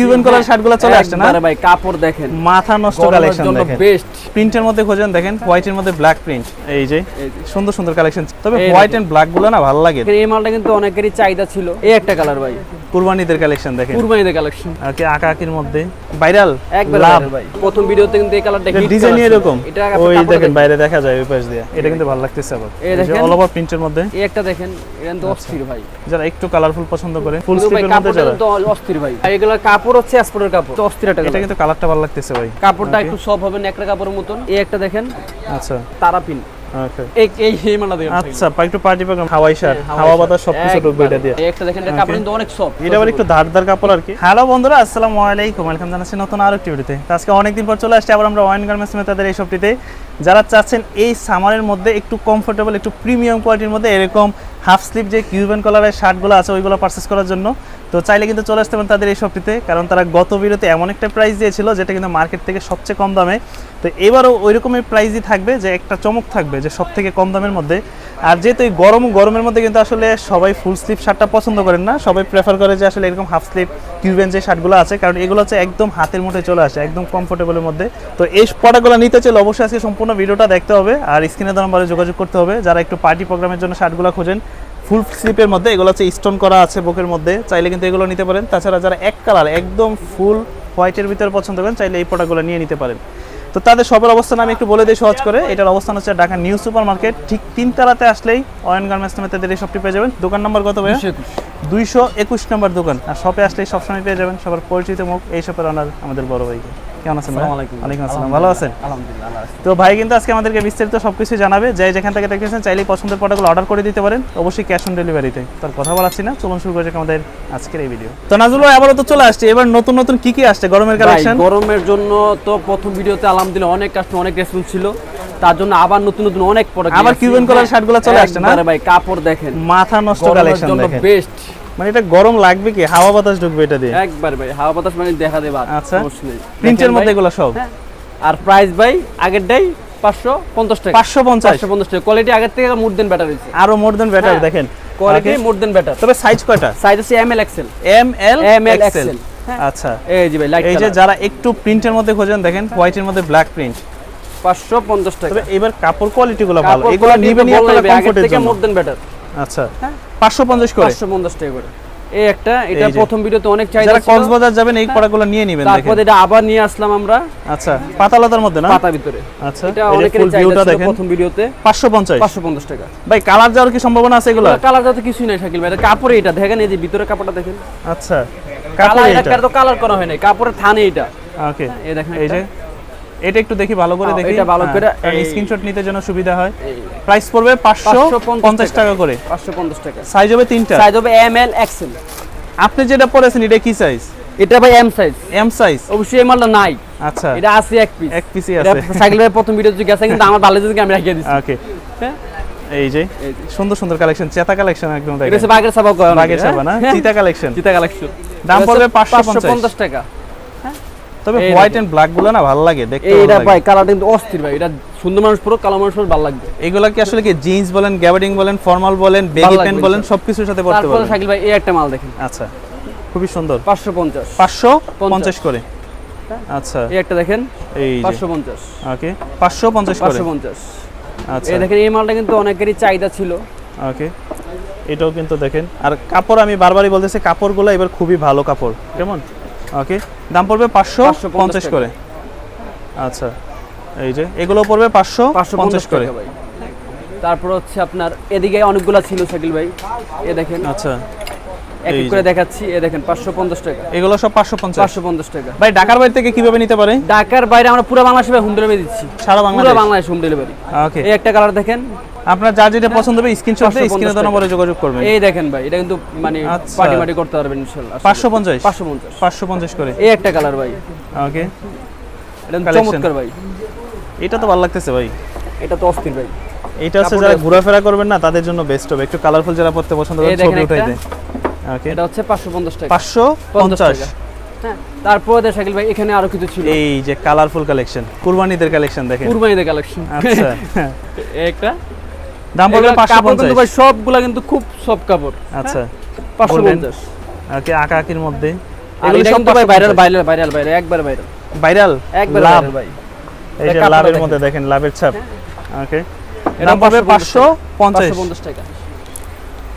Cuban কলার শার্টগুলো চলে আসছে না? ভাই কাপড় দেখেন। মাথা নষ্ট কালেকশন দেখেন। বেস্ট প্রিন্টের মধ্যে খোঁজেন দেখেন হোয়াইটের মধ্যে ব্ল্যাক প্রিন্ট এই যে সুন্দর সুন্দর কালেকশন তবে হোয়াইট এন্ড ব্ল্যাকগুলো না ভালো লাগে। এই মালটা কিন্তু অনেকেরই চাহিদা ছিল। এই একটা কালার ভাই। কুরবানিদের কালেকশন দেখেন। কুরবানিদের কালেকশন আঁকা আঁকির মধ্যে। ভাইরাল একবার ভাই। প্রথম ভিডিওতে কিন্তু এই কালারটা হিট ডিজাইন এরকম? ওই দেখেন বাইরে দেখা যায় ওই পাশ দিয়ে। এটা কিন্তু ভালো লাগতেছে আবার। এই দেখেন। অল ওভার প্রিন্টের মধ্যে। এই একটা দেখেন এটা কিন্তু অস্থির ভাই। যারা একটু কালারফুল পছন্দ করে ফুল স্লিভের মধ্যে যারা কিন্তু অস্থির ভাই। আর এগুলো কাপড় হচ্ছে এক্সপোর্টের কাপড়। তো অস্থির এটা কিন্তু কালারটা ভালো লাগতেছে ভাই। কাপড়টা একটু সফট হবে নেকড়া কাপড়ের মতন। এই একটা দেখেন। আচ্ছা। তারাপিন দেখেন আচ্ছা একটু পার্টি হাওয়াই শার্ট হ্যাঁ, হাওয়া বাতাস সবকিছু ঢুকবে এটা দিয়ে। এই একটা দেখেন এটা কাপড় কিন্তু অনেক সফট এটা আবার একটু ধারদার কাপড় আর কি। হ্যালো বন্ধুরা আসসালামু আলাইকুম। ওয়েলকাম জানাচ্ছি নতুন ভিডিওতে আজকে অনেকদিন পর চলে আসছে আবার আমরা ওয়াইন গার্মেন্টস তাদের এই শপটিতে যারা চাচ্ছেন এই সামারের মধ্যে একটু কমফোর্টেবল একটু প্রিমিয়াম কোয়ালিটির মধ্যে এরকম হাফ স্লিপ যে কিউবেন কালারের শার্টগুলো আছে, ওইগুলো পারচেস করার জন্য। তো চাইলে কিন্তু চলে আসতে পারেন তাদের এই শপটিতে কারণ তারা গত ভিডিওতে এমন একটা প্রাইস দিয়েছিল যেটা কিন্তু মার্কেট থেকে সবচেয়ে কম দামে। তো এবারও ওই রকমের প্রাইসই থাকবে যে একটা চমক থাকবে যে সব থেকে কম দামের মধ্যে। আর যেহেতু এই গরম, গরমের মধ্যে কিন্তু আসলে সবাই ফুল স্লিপ শার্টটা পছন্দ করেন না, সবাই প্রেফার করে যে আসলে এরকম হাফ স্লিভ কিউবেন যে শার্টগুলো আছে, কারণ এগুলো হচ্ছে একদম হাতের মুঠে চলে আসে, একদম কমফোর্টেবলের মধ্যে। তো এই প্রোডাক্টগুলো নিতে চাইলে অবশ্যই আজকে সম্পূর্ণ ভিডিওটা দেখতে হবে, আর স্ক্রিনে দেওয়া যোগাযোগ করতে হবে। যারা একটু পার্টি প্রোগ্রামের জন্য শার্টগুলো খোঁজেন ফুল স্লিপের মধ্যে, এগুলো হচ্ছে স্টোন করা আছে বুকের মধ্যে, চাইলে কিন্তু এগুলো নিতে পারেন। তাছাড়া যারা এক কালার একদম ফুল হোয়াইটের ভিতরে পছন্দ করেন, চাইলে এই প্রোডাক্টগুলো নিয়ে নিতে পারেন। তো তাদের সবের অবস্থান আমি একটু বলে দিই সহজ করে। এটার অবস্থান হচ্ছে ঢাকা নিউ সুপার মার্কেট ঠিক তিনতলাতে আসলেই অয়ন গার্মেন্টস নামে তাদের এই শপটি পেয়ে যাবেন। দোকান নম্বর কত ভাই দুইশো একুশ। নম্বর দোকান। আর শপে আসলেই সবসময় পেয়ে যাবেন সবার পরিচিত মুখ। এই শপের অনার আমাদের বড় ভাইকে। কেমন আছেন? ওয়ালাইকুম আসসালাম। ভালো আছেন? আলহামদুলিল্লাহ তো ভাই কিন্তু আজকে আমাদেরকে বিস্তারিত সবকিছু জানাবে। যে যেখান থেকে দেখতেছেন চাইলেই পছন্দের প্রোডাক্টগুলো অর্ডার করে দিতে পারেন। অবশ্যই ক্যাশ অন ডেলিভারিতে তার কথা বলাচ্ছি না। চলুন শুরু করেছে আমাদের আজকের এই ভিডিও তো নাজুল ভাই আবারও তো চলে আসছে। এবার নতুন নতুন কি কি আসছে? গরমের কালেকশন গরমের জন্য তো প্রথম ভিডিওতে আলহামদুলিল্লাহ অনেক কাস্টমার অনেক রেসপন্স ছিল। তার জন্য আবার নতুন নতুন অনেক প্রোডাক্ট আবার cuban color শার্টগুলো চলে আসছে না? ভাই কাপড় দেখেন। মাথা নষ্ট কালেকশন দেখেন। বেস্ট মানে এটা গরম লাগবে কি? হাওয়া বাতাস ঢুকবে এটা দিয়ে? একবার ভাই হাওয়া বাতাস মানে দেখা দেবে আচ্ছা। প্রিন্টের মধ্যে এগুলো সব? হ্যাঁ। আর প্রাইস ভাই আগেরটাই পাঁচশো পঞ্চাশ টাকা। পাঁচশো পঞ্চাশ। পঞ্চাশ টাকা। কোয়ালিটি আগের থেকে মোর দেন বেটার হয়েছে। আরও মোর দেন বেটার। দেখেন। কোয়ালিটি মোর দেন বেটার তবে সাইজ কয়টা? সাইজ আছে M L XL M L M L XL আচ্ছা। এই জি ভাই লাইট এই যে যারা একটু প্রিন্টের মধ্যে খোঁজেন দেখেন হোয়াইটের মধ্যে ব্ল্যাক প্রিন্ট পাঁচশো পঞ্চাশ টাকা। তবে এবার কাপড় কোয়ালিটি গুলো ভালো। এগুলো নিবেন আগের কমফোর্টের জন্য। মোর দেন বেটার আচ্ছা। হ্যাঁ। 550 করে? পাঁচশো পঞ্চাশ টাকা করে। এই একটা এটা প্রথম ভিডিওতে অনেক চাহিদা যারা কক্সবাজার যাবেন এই প্রোডাক্টগুলো নিয়ে নেবেন তারপর এটা আবার নিয়ে আসলাম আমরা। আচ্ছা পাতালতার মধ্যে না? পাতা ভিতরে। আচ্ছা এটা অনেকের চাহিদা দেখেন। প্রথম ভিডিওতে। 550 পাঁচশো পঞ্চাশ টাকা। ভাই কালার যাওয়ার কি সম্ভাবনা আছে এগুলো কালার যাতে কিছুই নাই শাকিল ভাই। এটা কাপড়ে এটা। দেখেন এই যে ভিতরে কাপড়টা দেখেন। আচ্ছা কাপড় এটা তো কালার করা হয় নাই। কাপড়ের থানে এটা। ওকে। এই দেখেন এই যে। এটা একটু দেখি ভালো করে হ্যাঁ, দেখি। এটা ভালো করে, এই- স্ক্রিনশট নিতে জন্য সুবিধা হয়। প্রাইস পড়বে 550 টাকা করে। পাঁচশো পঞ্চাশ টাকা। সাইজ হবে তিনটা। সাইজ হবে এম এল এক্সেল আপনি যেটা পরেছেন এটা কি সাইজ এটা ভাই এম সাইজ এম সাইজ অবশ্যই এই মালটা নাই। আচ্ছা। এটা আছে এক পিস এক পিসই এটা আছে। সাইকেল ভাই প্রথম ভিডিও যে গেছে কিন্তু আমার ভালো যদি আমি রাখিয়ে দিচ্ছি ওকে হ্যাঁ? এই যে সুন্দর সুন্দর কালেকশন চেতা কালেকশন একদম এটা দেখেন। হচ্ছে বাগের সাবা বাগের সাবা না? চিতা কালেকশন চিতা কালেকশন দাম পড়বে 550 পঞ্চাশ টাকা। তবে হোয়াইট এন্ড ব্ল্যাকগুলো না ভালো লাগে দেখতে ভাই কালারটা কিন্তু অস্থির ভাই এটা সুন্দর মানুষ পুরো কালো মানুষ পুরো ভালো লাগবে। এগুলা কি আসলে কি জিন্স বলেন গ্যাবার্ডিং বলেন ফর্মাল বলেন বেগি প্যান্ট বলেন সবকিছুর সাথে পড়তে তারপরে পারবেন। শাকিল ভাই এই একটা মাল দেখেন। আচ্ছা খুবই সুন্দর। পাঁচশো পঞ্চাশ। 550 করে। আচ্ছা। এই একটা দেখেন এই যে। পাঁচশো পঞ্চাশ। ওকে 550 করে। পাঁচশো পঞ্চাশ। আচ্ছা। এই দেখেন এই মালটা কিন্তু অনেকেরই চাহিদা ছিল। ওকে এটাও কিন্তু দেখেন। আর কাপড় আমি বারবারই বলতেছি কাপড়গুলো এবার খুবই ভালো কাপড়। কেমন? ওকে দাম পড়বে 550 550 করে। আচ্ছা এই যে এগুলো পড়বে পাঁচশো পাঁচশো পঞ্চাশ করে। ভাই। তারপর হচ্ছে আপনার এদিকে অনেকগুলো ছিল শাকিল ভাই। এ দেখেন। আচ্ছা। এক করে দেখাচ্ছি এ দেখেন পাঁচশো পঞ্চাশ টাকা। এগুলো সব 550 পাঁচশো পঞ্চাশ টাকা। ভাই ঢাকার বাইরে থেকে কীভাবে নিতে পারে? ঢাকার বাইরে আমরা পুরো বাংলাদেশে হোম ডেলিভারি দিচ্ছি। সারা পুরো Bangladesh Bangladesh home delivery okay এই একটা কালার দেখেন। আপনার যার যেটা পছন্দ হবে স্ক্রিনশট দিয়ে স্ক্রিনে দেওয়া নম্বরে যোগাযোগ করবেন। এই দেখেন ভাই এটা কিন্তু মানে আচ্ছা। পার্টি মাটি করতে পারবেন ইনশাল্লাহ। 550 পাঁচশো পঞ্চাশ? 550 করে। এই একটা কালার ভাই। ওকে এটা চমৎকার ভাই। এটা তো ভালো লাগতেছে ভাই। এটা তো অস্থির ভাই। এটা হচ্ছে যারা ঘোরাফেরা করবেন না তাদের জন্য বেস্ট হবে। একটু কালারফুল যারা পড়তে পছন্দ করেন ছবি ওকে এটা হচ্ছে পাঁচশো পঞ্চাশ টাকা। 550 হ্যাঁ তারপরে শাকিল ভাই এখানে আরও কিছু ছিল। এই যে কালারফুল কালেকশন কুরবানিদের কালেকশন দেখেন। কুরবানিদের কালেকশন আচ্ছা। একটা। দাম পড়বে এগুলা কাপড় কিন্তু 550 ভাই সবগুলা কিন্তু খুব সব কাপড়। আচ্ছা। পাঁচশো বলবেন। পঞ্চাশ ওকে আঁকা আঁকির মধ্যে। এগুলি সব ভাই ভাইরাল ভাইরাল ভাইরাল ভাইরাল একবার ভাইরাল ভাইরাল একবার লাভ। ভাই। এই যে লাভের। মধ্যে দেখেন লাভের ছাপ। ওকে এটা দাম পাবে 550 পাঁচশো পঞ্চাশ। 550 টাকা।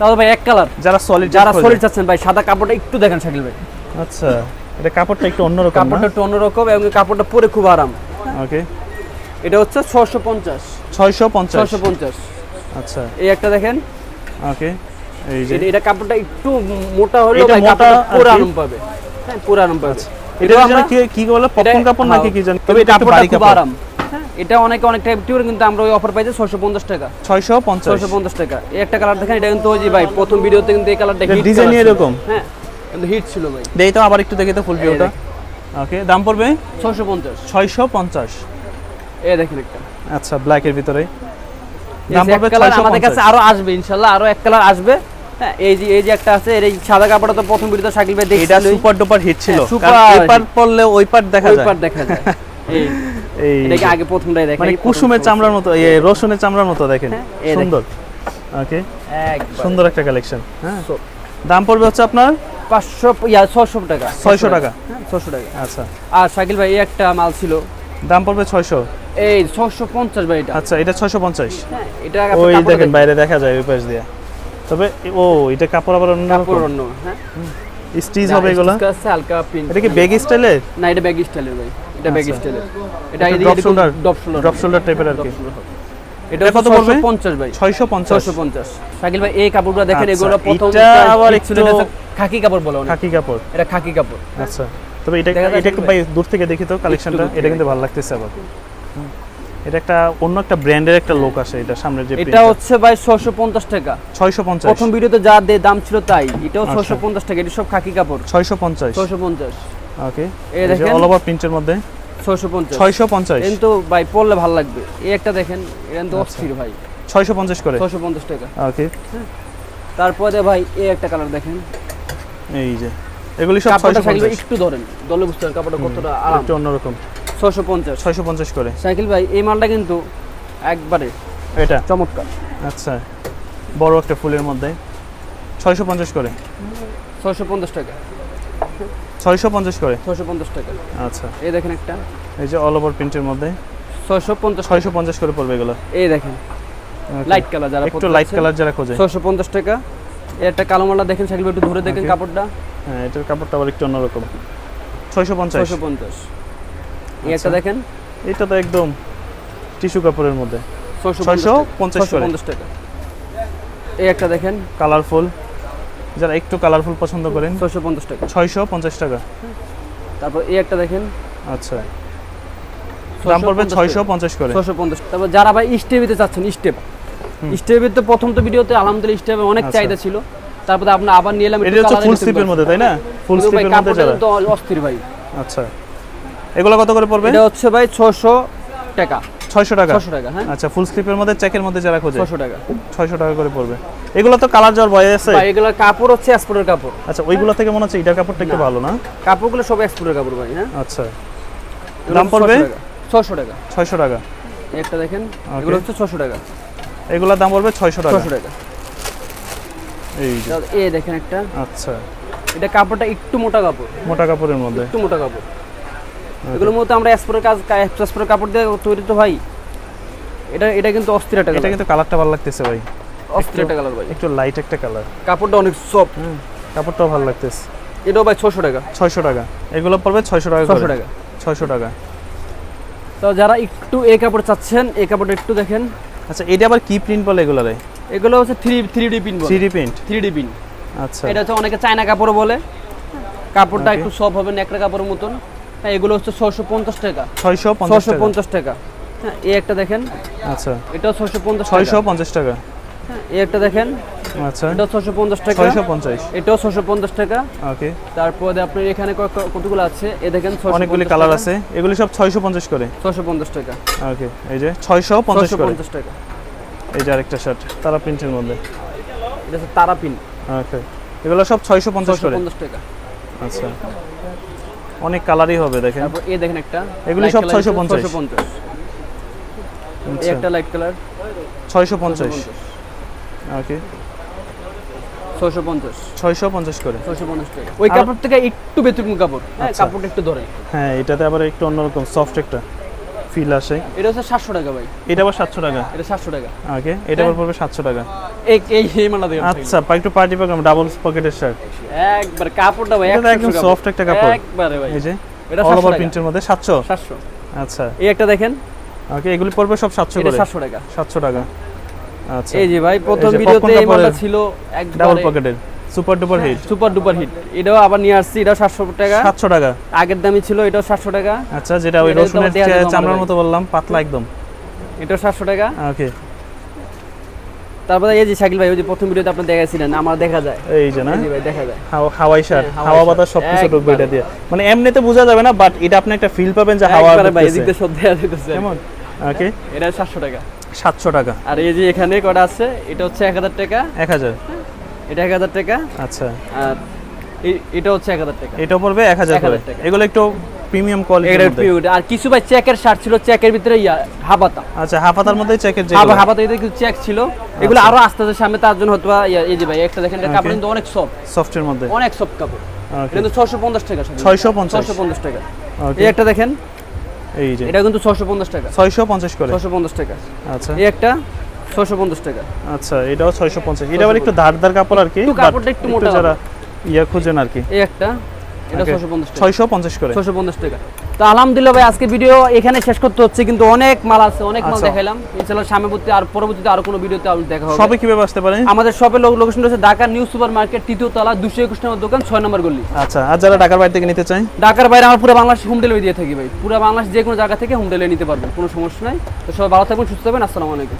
তাহলে ভাই এক কালার যারা সলিড যারা সলিড চাচ্ছেন ভাই সাদা কাপড়টা একটু দেখেন শাকিল ভাই। আচ্ছা এটা কাপড়টা একটু অন্যরকম কাপড়টা একটু অন্যরকম এবং কাপড়টা পরে খুব আরাম। ওকে এটা হচ্ছে ছশো পঞ্চাশ। ছয়শো পঞ্চাশ? ছশো পঞ্চাশ। আচ্ছা। এই একটা দেখেন। ওকে এই যে। এটা- এটা কাপড়টা একটু মোটা এটা ভাই মোটা কাপড়টা পুরো? আরাম পাবে। হ্যাঁ পুরো আরাম পাবে। এটা আমরা কি কি বলে? পপকর্ন কাপড় নাকি হ্যাঁ, কি জানি? তবে একটু কাপড়টা খুব আরাম। এটা অনেকে অনেক টাইপ টিউর কিন্তু আমরা ওই অফার পাইছি ছশো পঞ্চাশ টাকা। ছয়শো পঞ্চাশ। ছশো পঞ্চাশ টাকা। এই একটা কালার দেখেন এটা কিন্তু ওই যে ভাই প্রথম ভিডিওতে কিন্তু এই কালারটা এটা হিট ডিজাইনই এরকম? হ্যাঁ কিন্তু হিট ছিল ভাই। দেই তো আবার একটু দেখি তো ফুল ভিউটা ওকে দাম পড়বে? ছশো পঞ্চাশ। ছয়শো পঞ্চাশ। এই দেখেন একটা। আচ্ছা ব্ল্যাকের ভিতরে। দাম পড়বে ছয়শো আমাদের কাছে আরও আসবে ইনশাল্লাহ আরও এক কালার আসবে। হ্যাঁ এই যে এই যে একটা আছে এর এই সাদা কাপড়টা তো প্রথম ভিডিওতে শাকিল ভাই এটা দেখছিল সুপার ডুপার হিট ছিল। super এই পার পড়লে ওই পার দেখা যায়। ওই পার দেখা যায়। এই এই এটাকে আগে প্রথমটাই দেখা মানে কুসুমের চামড়ার মতো এই রসুনের চামড়ার মতো দেখেন। হ্যাঁ, দেখেন। সুন্দর। ওকে সুন্দর একটা কালেকশন হ্যাঁ। দাম পড়বে হচ্ছে আপনার? পাঁচশো ইয়া ছশো টাকা। 600 টাকা। হ্যাঁ ছশো টাকা। আচ্ছা। আর শাকিল ভাই একটা মাল ছিল। দাম পড়বে ছয়শো। এই ছশো পঞ্চাশ ভাই এটা। আচ্ছা এটা ছয়শো পঞ্চাশ। হ্যাঁ এটা ওই দেখেন বাইরে দেখা যায় ওই পাশ দিয়ে। তবে ও এটা কাপড় আবার অন্য কাপড় অন্য হ্যাঁ। স্টিচ হবে এগুলো? হালকা প্রিন্ট এটা কি বেগ স্টাইলের? না এটা ব্যাগ স্টাইলের ভাই। এটা ব্যাগ আচ্ছা। স্টাইলের। এটা drop shoulder? Drop shoulder drop shoulder টাইপের আর কি। এটা কত পড়বে? পড়বে? 50 ভাই। ছয়শো পঞ্চাশ। 650 শাকিল ভাই এই কাপড়গুলো দেখেন আচ্ছা, এগুলো প্রথম এটা আবার একটু- খাকি কাপড় বলে অনেক। খাকি কাপড়। এটা খাকি কাপড়। আচ্ছা তবে এটা এটা একটু ভাই? দূর থেকে দেখি তো কালেকশনটা এটা কিন্তু ভালো লাগতেছে আবার। এটা একটা অন্য একটা ব্র্যান্ডের একটা লোক আসে এটা সামনের যে এটা হচ্ছে ভাই 650 টাকা। ছয়শো পঞ্চাশ। প্রথম ভিডিওতে যা দাম ছিল তাই। এটাও আচ্ছা। 650 টাকা এটা সব খাকি কাপড়। ছয়শো পঞ্চাশ। 650 ওকে এই দেখেন। অল ওভার প্রিন্টের মধ্যে 650 ছয়শো পঞ্চাশ। কিন্তু ভাই পরলে ভালো লাগবে। এই একটা দেখেন এটা তো আচ্ছা। অস্থির ভাই। ছয়শো পঞ্চাশ করে? 650 টাকা। ওকে তারপরে ভাই এই একটা কালার দেখেন। এই যে এগুলি সব কাপড়টা ছয়শো সাইকেল পঞ্চাশ একটু ধরেন দলে বুঝতে পারেন কাপড়টা কতটা আরাম। একটু অন্যরকম। 650 ছয়শো পঞ্চাশ করে। সাইকেল ভাই এই মালটা কিন্তু একবারে এটা? চমৎকার। আচ্ছা বড় একটা ফুলের মধ্যে। ছয়শো পঞ্চাশ করে? ছয়শো পঞ্চাশ টাকা। ছয়শো পঞ্চাশ করে? ছয়শো পঞ্চাশ টাকা। আচ্ছা। এই দেখেন একটা। এই যে অল ওভার প্রিন্টের মধ্যে? ছয়শো পঞ্চাশ ছয়শো পঞ্চাশ করে পড়বে এগুলো? এই দেখেন। লাইট কালার যারা একটু লাইট কালার যারা খোঁজে। ছয়শো পঞ্চাশ টাকা। একটা কালো মালা দেখেন সাইকেল একটু ধরে দেখেন কাপড়টা। হ্যাঁ এটার কাপড়টা আবার একটু অন্যরকম। ছয়শো পঞ্চাশ। ছয়শো পঞ্চাশ। একটা আচ্ছা। দেখেন। এটা তো একদম টিস্যু কাপড়ের মধ্যে। ছয়শো পঞ্চাশ টাকা। এই একটা দেখেন। কালারফুল যারা একটু কালারফুল পছন্দ করেন ছয়শো পঞ্চাশ টাকা। ছয়শো পঞ্চাশ টাকা। তারপর এই একটা দেখেন। আচ্ছা। দাম পড়বে ছয়শো পঞ্চাশ করে। ছয়শো পঞ্চাশ। তারপর যারা ভাই স্টেপিতে চাচ্ছেন স্টেপ। স্টেপের তো প্রথম তো ভিডিওতে আলহামদুলিল্লাহ স্টেপে অনেক আচ্ছা। চাহিদা ছিল। তারপরে আপনি আবার নিয়ে এলাম এটা হচ্ছে ফুল স্লিপের মধ্যে তাই না? ফুল স্লিপের মধ্যে যারা অস্থির ভাই। আচ্ছা। এগুলো কত করে পড়বে? এটা হচ্ছে ভাই ছশো টাকা। ছয়শো টাকা? ছশো টাকা হ্যাঁ। আচ্ছা ফুল স্লিপের মধ্যে চেকের মধ্যে যারা খোঁজে? ছশো টাকা। ছয়শো টাকা করে পড়বে। এগুলো তো কালার যাওয়ার ভয় আছে? ভাই এগুলোর কাপড় হচ্ছে এক্সপোর্টের কাপড়। আচ্ছা ওইগুলো থেকে মনে হচ্ছে এটার কাপড়টা একটু ভালো না? কাপড়গুলো সব এক্সপোর্টের কাপড় ভাই হ্যাঁ। আচ্ছা। দাম পড়বে? ছশো টাকা। ছয়শো টাকা। এই একটা দেখেন এগুলো হচ্ছে ছশো টাকা। এগুলোর দাম পড়বে ছয়শো টাকা। ছশো টাকা। এই এ দেখেন একটা। আচ্ছা। এটা কাপড়টা একটু মোটা কাপড়। মোটা কাপড়ের মধ্যে। একটু মোটা কাপড়। এগুলো মূলত আমরা এক্সপোর্টের কাজ এক্সপোর্টের কাপড় দিয়ে তৈরি তো ভাই এটা এটা কিন্তু অস্থির একটা এটা কিন্তু কালারটা ভালো লাগতেছে ভাই। অস্থির একটা কালার ভাই। একটু লাইট একটা কালার কাপড়টা অনেক সফট কাপড়টাও ভালো লাগতেছে। এটাও ভাই ছশো টাকা। ছয়শো টাকা। এগুলো পড়বে ছয়শো টাকা ছশো টাকা। ছয়শো টাকা। তো যারা একটু এই কাপড় চাচ্ছেন এই কাপড়টা একটু দেখেন। আচ্ছা এটা আবার কি প্রিন্ট বলে এগুলো রে? এগুলো হচ্ছে three three D pin three print three D pin আচ্ছা। এটা হচ্ছে অনেকে চায়না কাপড় বলে। কাপড়টা একটু সফট হবে নেকড়া কাপড়ের মতন। হ্যাঁ এগুলো হচ্ছে ছশো পঞ্চাশ টাকা ছয়শো পঞ্চাশ ছশো পঞ্চাশ টাকা হ্যাঁ এই একটা দেখেন আচ্ছা এটাও ছশো পঞ্চাশ ছয়শো পঞ্চাশ টাকা এই একটা দেখেন আচ্ছা এটাও ছশো পঞ্চাশ টাকা ছয়শো পঞ্চাশ এটাও ছশো পঞ্চাশ টাকা ওকে তারপরে আপনার এখানে কতগুলো আছে এ দেখেন অনেকগুলি কালার আছে এগুলি সব ছয়শো পঞ্চাশ করে ছশো পঞ্চাশ টাকা ওকে এই যে ছয়শো পঞ্চাশ পঞ্চাশ টাকা এই যে আরেকটা শার্ট তারা প্রিন্টের মধ্যে এটা হচ্ছে তারা পিন ওকে এগুলো সব ছয়শো পঞ্চাশ করে পঞ্চাশ টাকা আচ্ছা অনেক কালারই হবে দেখেন। তারপর এই দেখেন একটা এগুলি সব 650 650 এই আচ্ছা। একটা লাইট কালার ছয়শো পঞ্চাশ। ওকে ছয়শো পঞ্চাশ। ছয়শো পঞ্চাশ করে। ছয়শো পঞ্চাশ টাকা ওই কাপড় থেকে একটু ব্যতিক্রম কাপড়। হ্যাঁ কাপড় কাপড়টা একটু ধরে হ্যাঁ এটাতে আবার একটু অন্যরকম সফট একটা। ফিল আসে। এটা হচ্ছে সাতশো টাকা ভাই। এটা আবার সাতশো টাকা? এটা সাতশো টাকা। ওকে এটা আবার পড়বে সাতশো টাকা। এই এই এই মালা দেখেন আচ্ছা একটু পার্টি প্রোগ্রাম ডাবল পকেটের শার্ট একবার কাপড়টা ভাই এটা তো 100 একদম soft একটা কাপড়। একবারে ভাই। এই যে এটা অল 700 ওভার টাকা। প্রিন্টের মধ্যে সাতশো? সাতশো। আচ্ছা। এই একটা দেখেন। ওকে এগুলি পড়বে সব সাতশো এটা করে। সাতশো টাকা। সাতশো টাকা। আচ্ছা। এই যে ভাই প্রথম ভিডিওতে এই মালটা ছিল ডাবল পকেটের super duper hit super duper hit এটাও আবার নিয়ে আসছি এটাও সাতশো টাকা। সাতশো টাকা। আগের দামই ছিল এটাও সাতশো টাকা। আচ্ছা যেটা ওই রসুনের চামড়ার মতো বললাম পাতলা একদম। এটাও সাতশো টাকা। ওকে তারপরে এই যে শাকিল ভাই ওই যে প্রথম ভিডিওতে আপনি দেখাইছিলেন আমার দেখা যায়। এই যে না? ভাই দেখা যায়। হাওয়াই শার্ট হ্যাঁ, হাওয়া। বাতাস সবকিছু ঢুকবে এটা দিয়ে। মানে এমনিতে বোঝা যাবে না বাট এটা আপনি একটা ফিল পাবেন যে হাওয়া ভাই ঢুকতেছে। এদিক দিয়ে সব দেয়া যেতেছে। কেমন? ওকে এটা সাতশো টাকা। সাতশো টাকা। আর এই যে এখানে কটা আছে এটা হচ্ছে এক হাজার টাকা। এক হাজার। এটা এক হাজার টাকা। আচ্ছা। আর এটা হচ্ছে এক হাজার টাকা। এটা পড়বে এক হাজার টাকা। এগুলো একটু প্রিমিয়াম পিওর আর কিছু ভাই চেকের শার্ট ছিল চেকের ভিতরে ইয়া হাবাতা আচ্ছা হাফাতার মধ্যে চেকের যে হাবাতা এদের কিছু চেক ছিল। এগুলো আচ্ছা। আরও আস্তে আস্তে সামনে তার জন্য হয়তো এই যে ভাই একটা দেখেন এটা কাপড় কিন্তু অনেক সফট সফটের মধ্যে। অনেক সফট কাপড়। কিন্তু ছশো পঞ্চাশ টাকা শুধু। 650 পঞ্চাশ। টাকা। এই একটা দেখেন। এই যে। এটা কিন্তু ছশো পঞ্চাশ টাকা। ছয়শো পঞ্চাশ করে। ছশো পঞ্চাশ টাকা। আচ্ছা। এই একটা ছশো পঞ্চাশ টাকা। আচ্ছা এটাও ছয়শো পঞ্চাশ। এটা আবার একটু ধারদার কাপড় আর কি একটু কাপড়টা একটু মোটা যারা ইয়া খুঁজেন আর কি। এই একটা এটা করে। টাকা। তো আলহামদুলিল্লাহ ভাই আজকে ভিডিও এখানে শেষ করতে হচ্ছে কিন্তু অনেক মাল আছে অনেক মাল আচ্ছা। দেখাইলাম। সামনে আর পরবর্তীতে আরও কোনো ভিডিওতে আবার দেখা হবে। সবে কীভাবে আসতে পারেন আমাদের লোকেশন রয়েছে ঢাকা নিউ সুপার মার্কেট তৃতীয় তলা দুশো একুশ নম্বর দোকান ছয় নম্বর আচ্ছা আর যারা ঢাকার বাইরে থেকে নিতে চাই ঢাকার বাইরে আমরা পুরো বাংলাদেশ হোম ডেলিভারি দিয়ে থাকি ভাই। পুরো বাংলাদেশ যে কোনো জায়গা থেকে হোম ডেলিভারি নিতে পারবেন কোনো সমস্যা নাই। তো সবাই ভালো থাকবেন সুস্থ থাকবেন আসসালামু আলাইকুম।